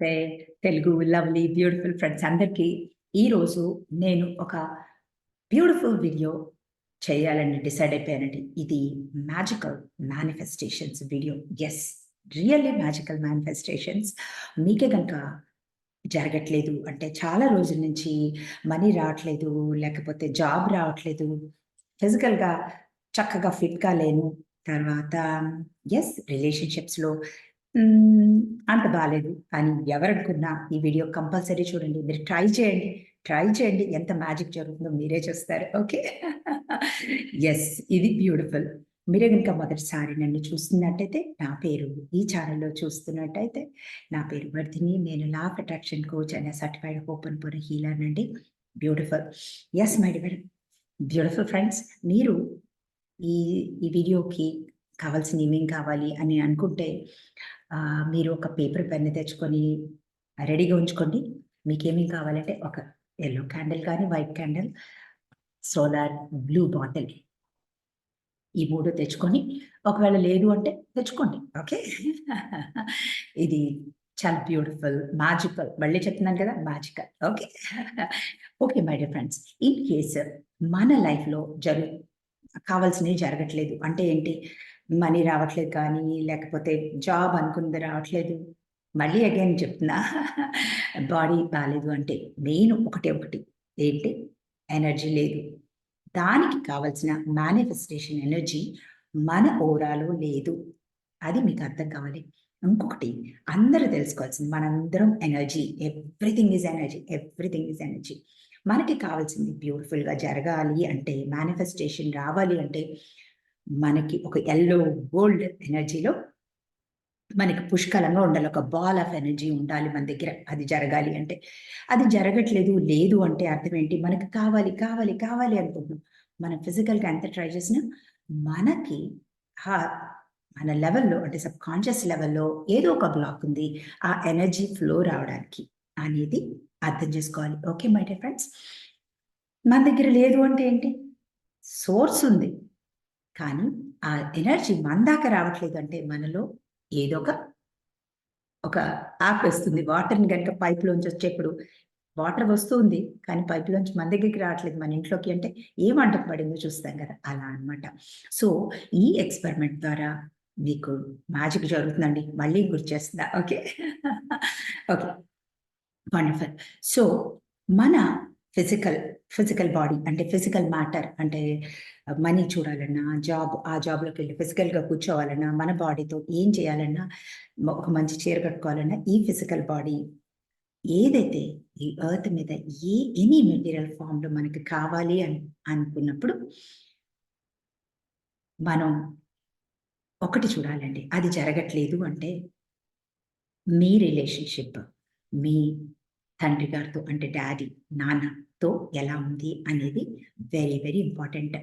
నమస్తే Telugu lovely beautiful friends అందరికీ ఈరోజు నేను ఒక బ్యూటిఫుల్ వీడియో చేయాలని డిసైడ్ అయిపోయానండి. ఇది magical manifestations video yes really magical manifestations మీకే కనుక జరగట్లేదు అంటే చాలా రోజుల నుంచి మనీ రావట్లేదు లేకపోతే జాబ్ రావట్లేదు ఫిజికల్గా చక్కగా ఫిట్గా లేను. తర్వాత ఎస్ రిలేషన్షిప్స్లో అంత బాగాలేదు అని ఎవరనుకున్నా ఈ వీడియో కంపల్సరీ చూడండి. మీరు ట్రై చేయండి. ట్రై చేయండి. ఎంత మ్యాజిక్ జరుగుతుందో మీరే చూస్తారు. ఓకే? ఎస్ ఇది బ్యూటిఫుల్. మీరే కనుక మొదటిసారి నన్ను చూస్తున్నట్టయితే నా పేరు ఈ ఛానల్లో చూస్తున్నట్టయితే నా పేరు వర్ధిని. నేను లా ఆఫ్ అట్రాక్షన్ కోచ్ అనే సర్టిఫైడ్ ఓపెన్ పూర్ హీలర్ అండి. Beautiful yes my dear beautiful friends మీరు ఈ ఈ వీడియోకి కావాల్సిన ఏమేం కావాలి అని అనుకుంటే మీరు ఒక పేపర్ పెన్ తెచ్చుకొని రెడీగా ఉంచుకోండి. మీకు కావాలంటే ఒక ఎల్లో క్యాండిల్ కానీ white candle solar blue bottle ఈ మూడు తెచ్చుకొని ఒకవేళ లేదు అంటే తెచ్చుకోండి. ఓకే? ఇది చాలా బ్యూటిఫుల్ మ్యాజికల్ మళ్ళీ చెప్తున్నాను కదా magical okay? Okay my dear friends in case మన లైఫ్లో జరు కావాల్సినవి జరగట్లేదు అంటే ఏంటి? మనీ రావట్లేదు కానీ లేకపోతే జాబ్ అనుకున్నది రావట్లేదు. మళ్ళీ అగైన్ చెప్తున్నా బాడీ బాగాలేదు అంటే మెయిన్ ఒకటే ఒకటి ఏంటి? ఎనర్జీ లేదు. దానికి కావలసిన మేనిఫెస్టేషన్ ఎనర్జీ మన ఓరాలో లేదు. అది మీకు అర్థం కావాలి. ఇంకొకటి అందరూ తెలుసుకోవాల్సింది మనందరం energy everything is energy everything is energy మనకి కావాల్సింది బ్యూటిఫుల్గా జరగాలి అంటే మేనిఫెస్టేషన్ రావాలి అంటే మనకి ఒక ఎల్లో గోల్డ్ ఎనర్జీలో మనకి పుష్కలంగా ఉండాలి. ఒక బాల్ ఆఫ్ ఎనర్జీ ఉండాలి మన దగ్గర. అది జరగాలి అంటే. అది జరగట్లేదు లేదు అంటే అర్థం ఏంటి? మనకి కావాలి కావాలి కావాలి అనుకుంటున్నాం. మనం ఫిజికల్గా ఎంత ట్రై చేసినా మనకి ఆ మన లెవెల్లో అంటే సబ్ కాన్షియస్ లెవెల్లో ఏదో ఒక బ్లాక్ ఉంది. ఆ ఎనర్జీ ఫ్లో రావడానికి అనేది అర్థం చేసుకోవాలి. ఓకే మై డియర్ ఫ్రెండ్స్ మన దగ్గర లేదు అంటే ఏంటి? సోర్స్ ఉంది. కానీ ఆ ఎనర్జీ మన దాకా రావట్లేదు అంటే మనలో ఏదో ఒక ఒక యాప్ వస్తుంది. వాటర్ని కనుక పైప్లోంచి వచ్చేప్పుడు వాటర్ వస్తుంది కానీ పైప్లోంచి మన దగ్గరికి రావట్లేదు మన ఇంట్లోకి అంటే ఏ వంట పడిందో చూస్తాం కదా అలా అన్నమాట. సో ఈ ఎక్స్పెరిమెంట్ ద్వారా మీకు మ్యాజిక్ జరుగుతుందండి. మళ్ళీ గుర్తు చేస్తుందా ఓకే? ఓకే. వండర్ఫుల్. సో మన ఫిజికల్ ఫిజికల్ బాడీ అంటే ఫిజికల్ మ్యాటర్ అంటే మనీ చూడాలన్నా జాబ్ ఆ జాబ్లోకి వెళ్ళి ఫిజికల్గా కూర్చోవాలన్నా మన బాడీతో ఏం చేయాలన్నా ఒక మంచి చీర కట్టుకోవాలన్నా ఈ ఫిజికల్ బాడీ ఏదైతే ఈ ఎర్త్ మీద ఏ ఎనీ మెటీరియల్ ఫామ్లో మనకి కావాలి అని అనుకున్నప్పుడు మనం ఒకటి చూడాలండి. అది జరగట్లేదు అంటే మీ రిలేషన్షిప్ మీ తండ్రి గారితో అంటే డాడీ నాన్న తో ఎలా ఉంది అనేది వెరీ వెరీ ఇంపార్టెంట్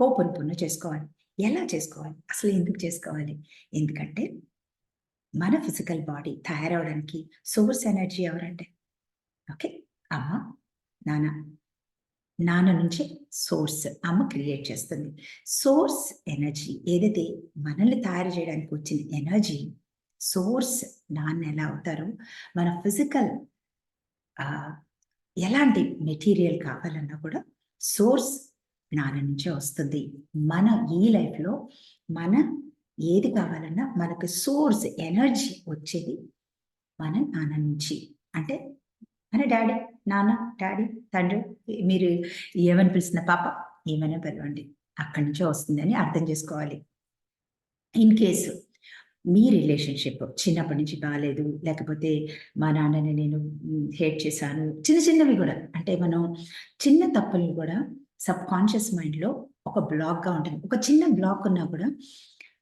హోప్ అనుకున్న చేసుకోవాలి. ఎలా చేసుకోవాలి? అసలు ఎందుకు చేసుకోవాలి? ఎందుకంటే మన ఫిజికల్ బాడీ తయారవడానికి సోర్స్ ఎనర్జీ ఎవరంటే? ఓకే అమ్మ నాన్న. నాన్న నుంచి సోర్స్ అమ్మ క్రియేట్ చేస్తుంది. సోర్స్ ఎనర్జీ ఏదైతే మనల్ని తయారు చేయడానికి వచ్చిన ఎనర్జీ సోర్స్ నాన్న ఎలా అవుతారో? మన ఫిజికల్ ఎలాంటి మెటీరియల్ కావాలన్నా కూడా సోర్స్ నాన్న నుంచే వస్తుంది. మన ఈ లైఫ్లో మన ఏది కావాలన్నా మనకు సోర్స్ ఎనర్జీ వచ్చేది మన నాన్న నుంచి. అంటే మన డాడీ నాన్న డాడీ తండ్రి మీరు ఏమని పిలిచిన పాప ఏమైనా పిలవండి అక్కడి నుంచే వస్తుందని అర్థం చేసుకోవాలి. ఇన్ కేసు మీ రిలేషన్షిప్ చిన్నప్పటి నుంచి బాగాలేదు లేకపోతే మా నాన్నని నేను హేట్ చేశాను చిన్న చిన్నవి కూడా. అంటే మనం చిన్న తప్పులు కూడా సబ్ కాన్షియస్ మైండ్లో ఒక బ్లాక్గా ఉంటుంది ఒక చిన్న బ్లాక్ ఉన్నా కూడా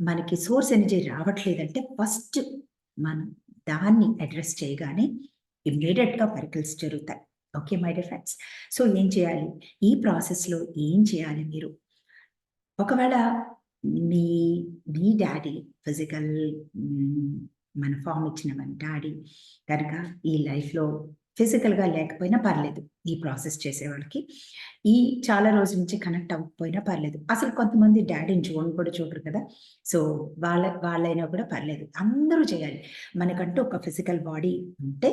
మనకి సోర్స్ ఎనర్జీ రావట్లేదంటే ఫస్ట్ మనం దాన్ని అడ్రస్ చేయగానే ఇమ్మీడియట్గా పరికల్స్ జరుగుతాయి. Okay my dear friends? So ఏం చేయాలి? ఈ ప్రాసెస్లో ఏం చేయాలి మీరు? ఒకవేళ మీ మీ డాడీ ఫిజికల్ మన ఫామ్ ఇచ్చిన మన డాడీ కనుక ఈ లైఫ్లో ఫిజికల్‌గా లేకపోయినా పర్లేదు. ఈ ప్రాసెస్ చేసేవాళ్ళకి. ఈ చాలా రోజుల నుంచి కనెక్ట్ అవ్వకపోయినా పర్లేదు. అసలు కొంతమంది డాడీని చూడని కూడా చూడరు కదా! సో, వాళ్ళ వాళ్ళైనా కూడా పర్లేదు. అందరూ చేయాలి. మనకంటూ ఒక ఫిజికల్ బాడీ ఉంటే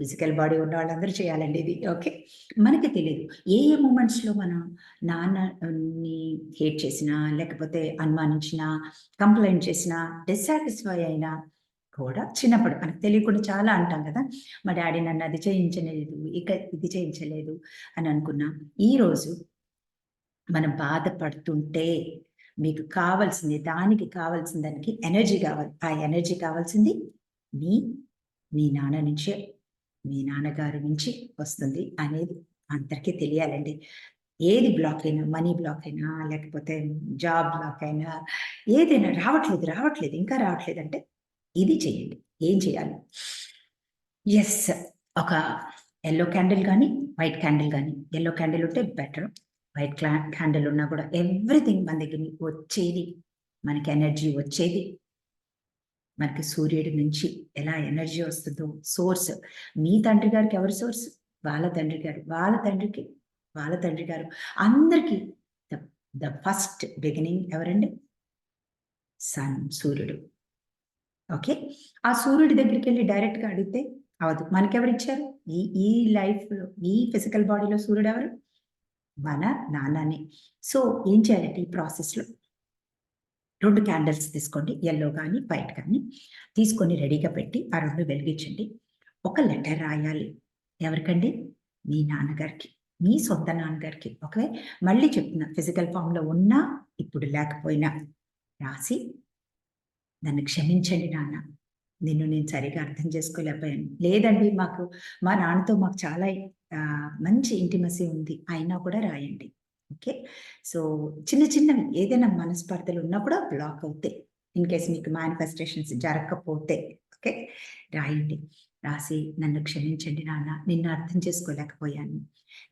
ఫిజికల్ బాడీ ఉన్న వాళ్ళందరూ చేయాలండి ఇది. ఓకే. మనకి తెలియదు ఏ ఏ మూమెంట్స్‌లో మనం నాన్నని హేట్ చేసినా, లేకపోతే అనుమానించినా, కంప్లైంట్ చేసినా, డిస్సాటిస్ఫై అయినా కూడా చిన్నప్పుడు మనకు తెలియకుండా చాలా అంటాం కదా! మా డాడీ నన్ను అది చేయించలేదు, ఇక ఇది చేయించలేదు అని అనుకున్నాం. ఈరోజు మనం బాధపడుతుంటే మీకు కావాల్సింది దానికి కావాల్సిన దానికి ఎనర్జీ కావాలి. ఆ ఎనర్జీ కావాల్సింది మీ, మీ నాన్న నుంచే, మీ నాన్నగారి నుంచి వస్తుంది అనేది అందరికీ తెలియాలండి. ఏది బ్లాక్ అయినా, మనీ బ్లాక్ అయినా, లేకపోతే జాబ్ బ్లాక్ అయినా, ఏదైనా రావట్లేదు, రావట్లేదు, ఇంకా రావట్లేదంటే ఇది చేయండి. ఏం చేయాలి? ఎస్ ఒక ఎల్లో క్యాండిల్ కానీ వైట్ క్యాండిల్ కానీ ఎల్లో క్యాండిల్ ఉంటే బెటర్. వైట్ క్లా క్యాండిల్ ఉన్నా కూడా ఎవ్రీథింగ్ మన దగ్గరికి వచ్చేది, మనకి ఎనర్జీ వచ్చేది మనకి సూర్యుడి నుంచి ఎలా ఎనర్జీ వస్తుందో సోర్స్. మీ తండ్రి గారికి ఎవరి సోర్స్? వాళ్ళ తండ్రి గారు. వాళ్ళ తండ్రికి వాళ్ళ తండ్రి గారు. అందరికి ద ద ఫస్ట్ బిగినింగ్ ఎవరండి? సన్ సూర్యుడు. ఓకే. ఆ సూర్యుడి దగ్గరికి వెళ్ళి డైరెక్ట్‌గా అడిగితే అవ్వదు. మనకెవరిచ్చారు? ఈ ఈ లైఫ్‌లో ఈ ఫిజికల్ బాడీలో సూర్యుడు ఎవరు మన నాన్ననే. సో, ఏం చేయాలంటే ఈ ప్రాసెస్‌లో రెండు క్యాండిల్స్ తీసుకోండి. ఎల్లో కానీ వైట్ కానీ తీసుకొని రెడీగా పెట్టి ఆ రెండు వెలిగించండి. ఒక లెటర్ రాయాలి. ఎవరికండి? మీ నాన్నగారికి. మీ సొంత నాన్నగారికి. ఓకే. మళ్ళీ చెప్తున్నా ఫిజికల్ ఫార్మ్‌లో ఉన్నా, ఇప్పుడు లేకపోయినా రాసి నన్ను క్షమించండి నాన్న. నిన్ను నేను సరిగా అర్థం చేసుకోలేకపోయాను. లేదండి మాకు మా నాన్నతో మాకు చాలా మంచి ఇంటిమసీ ఉంది. అయినా కూడా రాయండి. ఓకే. సో, చిన్న చిన్నవి ఏదైనా మనస్పర్ధలు ఉన్నా కూడా బ్లాక్ అవుతాయి. ఇన్ కేస్ మీకు మానిఫెస్టేషన్స్ జరగకపోతే ఓకే. రాయండి. రాసి నన్ను క్షమించండి నాన్న. నిన్ను అర్థం చేసుకోలేకపోయాను.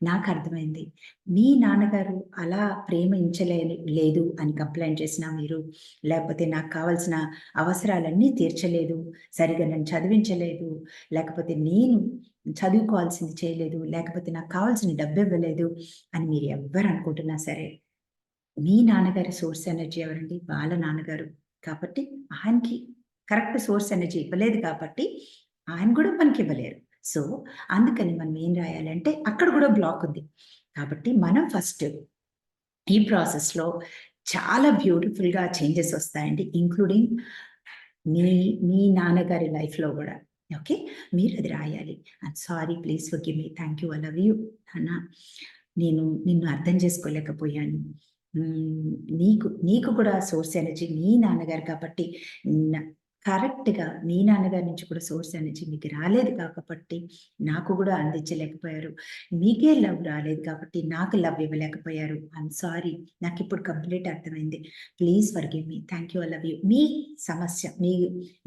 నాకు అర్థమైంది. మీ నాన్నగారు అలా ప్రేమించలే లేదు అని కంప్లైంట్ చేసినా మీరు, లేకపోతే నాకు కావాల్సిన అవసరాలన్నీ తీర్చలేదు, సరిగా నన్ను చదివించలేదు, లేకపోతే నేను చదువుకోవాల్సింది చేయలేదు, లేకపోతే నాకు కావాల్సిన డబ్బివ్వలేదు అని మీరు ఎవ్వరు అనుకుంటున్నా సరే, మీ నాన్నగారి సోర్స్ ఎనర్జీ ఎవరండి? వాళ్ళ నాన్నగారు. కాబట్టి ఆయనకి కరెక్ట్ సోర్స్ ఎనర్జీ ఇవ్వలేదు కాబట్టి, ఆయన కూడా మనకి ఇవ్వలేరు సో, అందుకని మనం ఏం రాయాలంటే అక్కడ కూడా బ్లాక్ ఉంది. కాబట్టి మనం ఫస్ట్ ఈ ప్రాసెస్‌లో చాలా బ్యూటిఫుల్‌గా చేంజెస్ వస్తాయండి. ఇంక్లూడింగ్ మీ మీ నాన్నగారి లైఫ్‌లో కూడా ఓకే. మీరు అది రాయాలి. I'm sorry please okay me. Thank you. I love you నాన్న. నేను నిన్ను అర్థం చేసుకోలేకపోయాను. నీకు నీకు కూడా సోర్స్ ఎనర్జీ మీ నాన్నగారు కాబట్టి కరెక్ట్‌గా మీ నాన్నగారి నుంచి కూడా సోర్స్ ఎనర్జీ మీకు రాలేదు కాబట్టి నాకు కూడా అందించలేకపోయారు. మీకే లవ్ రాలేదు కాబట్టి నాకు లవ్ ఇవ్వలేకపోయారు. I'm sorry. నాకు ఇప్పుడు కంప్లీట్ అర్థమైంది. Please forgive me. Thank you. Love you. మీ సమస్య మీ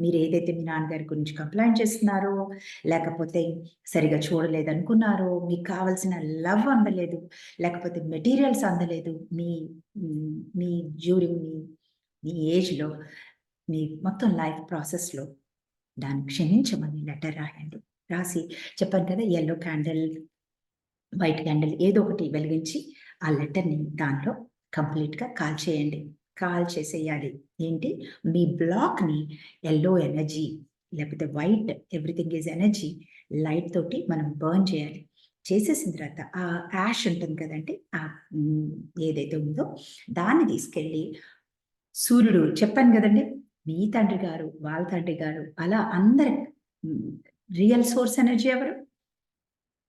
మీరు ఏదైతే మీ నాన్నగారి గురించి కంప్లైంట్ చేస్తున్నారో, లేకపోతే సరిగ్గా చూడలేదనుకున్నారో, మీకు కావాల్సిన లవ్ అందలేదు, లేకపోతే మెటీరియల్స్ అందలేదు. మీ మీ జ్యూరింగ్ మీ మీ ఏజ్‌లో మీ మొత్తం లైఫ్ ప్రాసెస్‌లో దాన్ని క్షమించమని లెటర్ రాయండి. రాసి చెప్పాను కదా! ఎల్లో క్యాండిల్, వైట్ క్యాండిల్ ఏదో ఒకటి వెలిగించి ఆ లెటర్‌ని దానిలో కంప్లీట్‌గా కాల్ చేయండి కాల్ చేసేయాలి ఏంటి? మీ బ్లాక్‌ని ఎల్లో ఎనర్జీ లేకపోతే white everything is energy light తోటి మనం బర్న్ చేయాలి. చేసేసిన తర్వాత ఆ యాష్ ఉంటుంది కదండి ఆ ఏదైతే ఉందో దాన్ని తీసుకెళ్ళి సూర్యుడు చెప్పాను కదండి మీ తండ్రి గారు, వాళ్ళ తండ్రి గారు అలా అందరి రియల్ సోర్స్ ఎనర్జీ ఎవరు?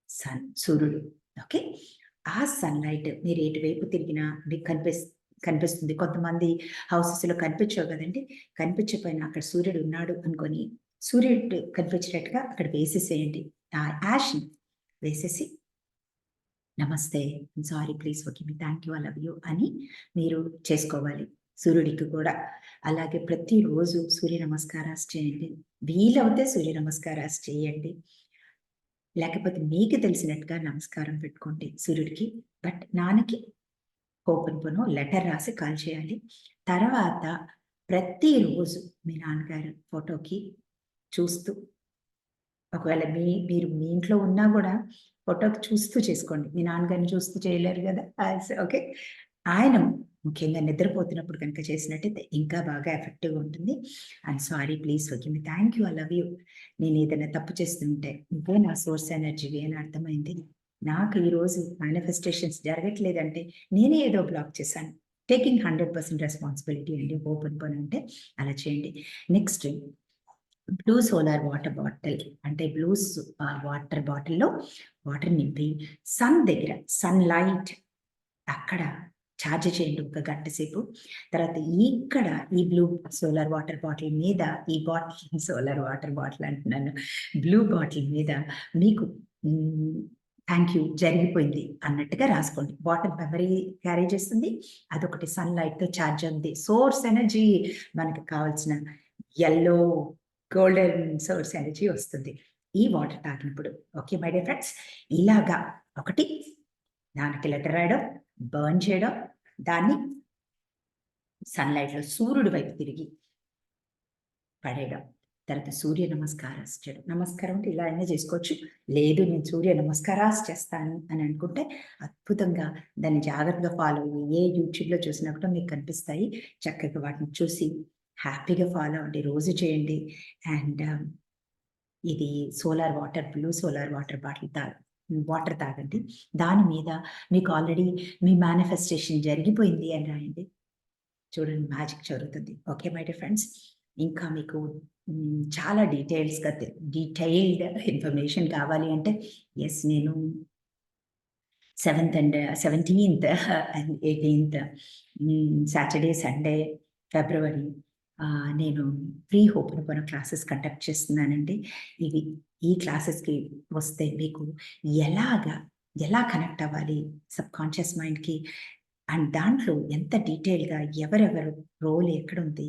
సన్ సూర్యుడు. ఓకే. ఆ సన్‌లైట్ మీరు ఎటువైపు తిరిగినా మీకు కనిపిస్ కనిపిస్తుంది. కొంతమంది హౌసెస్‌లో కనిపించవు కదండి కనిపించకపోయినా అక్కడ సూర్యుడు ఉన్నాడు అనుకొని సూర్యుడు కనిపించేటట్టుగా అక్కడ వేసేసేయండి. ఆ యాష్‌ని వేసేసి namaste. Sorry please okay me. Thank you. I love you అని మీరు చేసుకోవాలి. సూర్యుడికి కూడా. అలాగే ప్రతిరోజు సూర్య నమస్కారాలు చేయండి. వీలవుతే సూర్య నమస్కారాలు చేయండి. లేకపోతే మీకు తెలిసినట్టుగా నమస్కారం పెట్టుకోండి సూర్యుడికి. బట్ నాన్నకి ఓపెన్ హోపెన్‌పోనో లెటర్ రాసి కాల్ చేయాలి తర్వాత ప్రతిరోజు మీ నాన్నగారు ఫోటోకి చూస్తూ ఒకవేళ మీ మీరు మీ ఇంట్లో ఉన్నా కూడా ఫోటోకి చూస్తూ చేసుకోండి మీ నాన్నగారిని చూస్తూ చేయలేరు కదా ఓకే ఆయన ముఖ్యంగా నిద్రపోతున్నప్పుడు కనుక చేసినట్టయితే ఇంకా బాగా ఎఫెక్టివ్గా ఉంటుంది. And sorry please okay me thank you I love you నేను ఏదైనా తప్పు చేస్తుంటే ఇంకో నా సోర్స్ ఎనర్జీ అని అర్థమైంది. నాకు ఈరోజు మేనిఫెస్టేషన్స్ జరగట్లేదంటే నేనే ఏదో బ్లాక్ చేశాను. టేకింగ్ హండ్రెడ్ పర్సెంట్ రెస్పాన్సిబిలిటీ అండి ఓపెన్ పని అంటే అలా చేయండి. Next blue solar water bottle అంటే బ్లూ వాటర్ బాటిల్లో వాటర్ నింపి సన్ దగ్గర సన్ లైట్ అక్కడ ఛార్జ్ చేయండి ఒక గంట సేపు. తర్వాత ఇక్కడ ఈ బ్లూ సోలార్ వాటర్ బాటిల్ మీద ఈ బాటిల్ సోలార్ వాటర్ బాటిల్ అంటున్నాను. బ్లూ బాటిల్ మీద మీకు థ్యాంక్ యూ జరిగిపోయింది అన్నట్టుగా రాసుకోండి. బాటిల్ మెమరీ క్యారీ చేస్తుంది. అదొకటి సన్ లైట్తో ఛార్జ్ ఉంది. సోర్స్ ఎనర్జీ మనకు కావాల్సిన ఎల్లో గోల్డెన్ సోర్స్ ఎనర్జీ వస్తుంది. ఈ వాటర్ తాగినప్పుడు ఓకే మై డియర్ ఫ్రెండ్స్ ఇలాగా ఒకటి దానికి లెటర్ రాయడం బర్న్ చేయడం దాన్ని సన్లైట్లో సూర్యుడి వైపు తిరిగి పడేయడం తర్వాత సూర్య నమస్కారాస్ చేయడం. నమస్కారం అంటే ఇలా అయినా చేసుకోవచ్చు. లేదు నేను సూర్య నమస్కారాస్ చేస్తాను అని అనుకుంటే అద్భుతంగా దాన్ని జాగ్రత్తగా ఫాలో అయ్యి ఏ యూట్యూబ్లో చూసినా కూడా మీకు కనిపిస్తాయి. చక్కగా వాటిని చూసి హ్యాపీగా ఫాలో అవ్వండి రోజు చేయండి. అండ్ um, ఇది solar water blue solar water bottle తాగు. వాటర్ తాగండి. దాని మీద మీకు ఆల్రెడీ మీ మేనిఫెస్టేషన్ జరిగిపోయింది అని రాయండి. చూడండి మ్యాజిక్ జరుగుతుంది. ఓకే మై డియర్ ఫ్రెండ్స్ ఇంకా మీకు చాలా డీటెయిల్స్గా డీటెయిల్డ్ ఇన్ఫర్మేషన్ కావాలి అంటే ఎస్ నేను seventh and seventeenth and eighteenth Saturday Sunday February నేను ఫ్రీ హోపనపన క్లాసెస్ కండక్ట్ చేస్తున్నానండి. ఇవి ఈ క్లాసెస్కి వస్తే మీకు ఎలాగా ఎలా కనెక్ట్ అవ్వాలి సబ్ కాన్షియస్ మైండ్కి అండ్ దాంట్లో ఎంత డీటెయిల్గా ఎవరెవరు రోల్ ఎక్కడుంది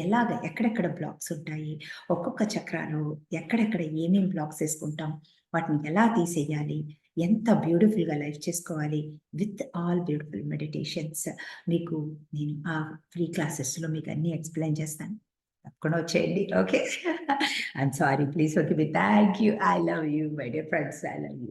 ఎలాగ ఎక్కడెక్కడ బ్లాక్స్ ఉంటాయి? ఒక్కొక్క చక్రాలు ఎక్కడెక్కడ ఏమేమి బ్లాక్స్ వేసుకుంటాం? వాటిని ఎలా తీసేయాలి? ఎంత బ్యూటిఫుల్గా లైఫ్ చేసుకోవాలి? విత్ ఆల్ బ్యూటిఫుల్ మెడిటేషన్స్ మీకు నేను ఆ ఫ్రీ క్లాసెస్లో మీకు అన్ని ఎక్స్ప్లెయిన్ చేస్తాను. తప్పకుండా వచ్చేయండి. Okay I'm sorry please okay thank you I love you my dear friends I love you